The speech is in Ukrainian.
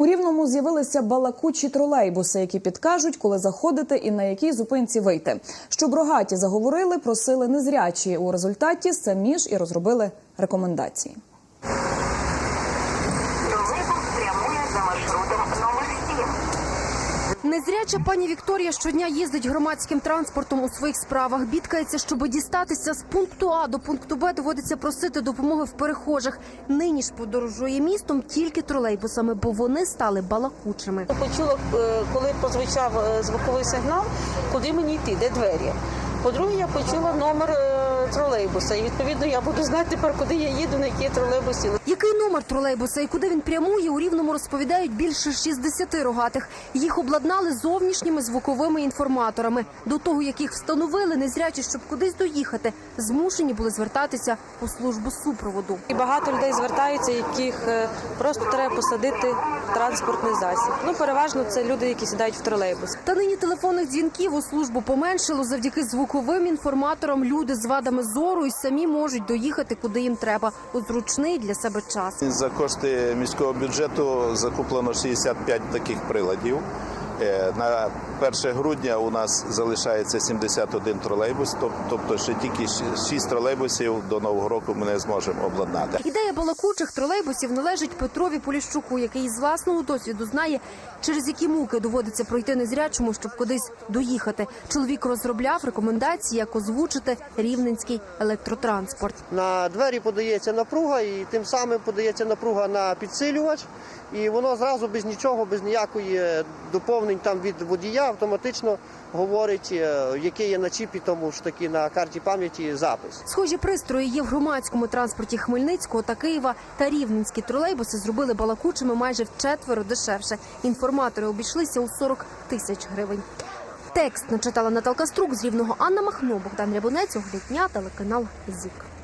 У рівному з'явилися балакучі тролейбуси, які підкажуть, коли заходити і на якій зупинці вийти. Щоб рогаті заговорили, просили незрячі. У результаті самі ж і розробили рекомендації. Тролейбус прямує за маршрутом номер 7. Незряча пані Вікторія щодня їздить громадським транспортом у своїх справах. Бідкається, щоб дістатися з пункту А до пункту Б, доводиться просити допомоги в перехожих. Нині ж подорожує містом тільки тролейбусами, бо вони стали балакучими. Почула, е, коли прозвучав е, звуковий сигнал, куди мені йти, де двері. По-друге, я почула номер е, тролейбуса, і відповідно я буду знати тепер, куди я їду, на який тролейбус. Який номер тролейбуса і куди він прямує, у рівному розповідають більше 60 рогатих. Їх обладнали зовнішніми звуковими інформаторами. До того, як їх встановили, незрячі, щоб кудись доїхати, змушені були звертатися у службу супроводу. І багато людей звертаються, яких е, просто треба посадити в транспортний засіб. Ну, переважно це люди, які сідають в тролейбус. Та нині телефонних дзвінків у службу поменшило завдяки звуковим інформаторам. Люди з вадами зору і самі можуть доїхати куди їм треба у зручний для себе час. За кошти міського бюджету закуплено 65 таких приладів. Е, На 1 грудня у нас залишається 71 тролейбус, тобто ще тільки 6 тролейбусів до нового року ми не зможемо обладнати. Ідея балакучих тролейбусів належить Петрові Поліщуку, який з власного досвіду знає, через які муки доводиться пройти незрячому, щоб кудись доїхати. Чоловік розробляв рекомендації, як озвучити рівненський електротранспорт. На двері подається напруга, і тим самим подається напруга на підсилювач, і воно зразу без нічого, без ніякої доповнень там від водія автоматично говорить, е, який є на чіпі, тому ж таки на карті пам'яті запис. Схожі пристрої є в громадському транспорті Хмельницького та Києва. Та рівненські тролейбуси зробили балакучими майже вчетверо дешевше. Інформатори обійшлися у 40 тисяч гривень. Текст начитала Наталка Струк з рівного Анна Махно, Богдан Рябунець, огляд телеканал ЗІК.